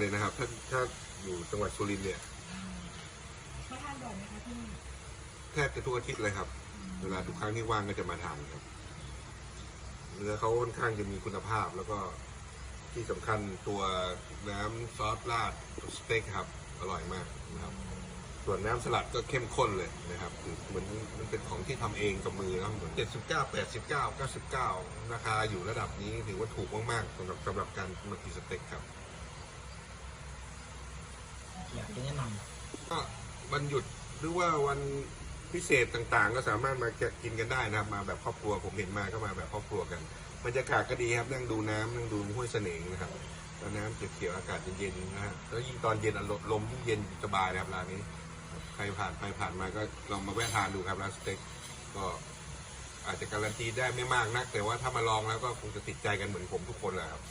เลยนะครับ ถ้าถ้าอยู่จังหวัดสุรินทร์เนี่ยมาทานบ่อยไหมคะที่นี่แทบจะทุกอาทิตย์เลยครับ เวลาทุกครั้งที่ว่างก็จะมาทานครับเนื้อเขาค่อนข้างจะมีคุณภาพ แล้วก็ที่สำคัญตัวน้ำซอสราดสเต็กครับ อร่อยมากนะครับ ส่วนน้ำสลัดก็เข้มข้นเลยนะครับเหมือนมันเป็นของที่ทำเองกับมือนะเหมือนเจ็ดสิบเก้าแปดสิบเก้าเก้าสิบเก้าราคาอยู่ระดับนี้ถือว่าถูกมากๆสำหรับสำหรับการมากินสเต็กครับ อยากจะแนะนก็วันหยุดหรือว่าวันพิเศษต่างๆ ก็สามารถมากินกันได้นะครับ มาแบบครอบครัวผมเห็นมาก็มาแบบครอบครัวกันบรรยากาศก็ดีครับนั่งดูน้ำนั่งดูห้วยเสน่งนะครับแล้วน้ำเขียวๆอากาศเย็นๆนะฮะแล้วยิ่งตอนเย็นอารมณ์ลมยิ่งเย็นสบายนะครับร้านนี้ ครับใครผ่านไปผ่านมาก็ลองมาแวะทานดูครับร้านสเต็กก็อาจจะการันตีได้ไม่มากนัก แต่ว่าถ้ามาลองแล้วก็คงจะติดใจกันเหมือนผมทุกคนแหละครับ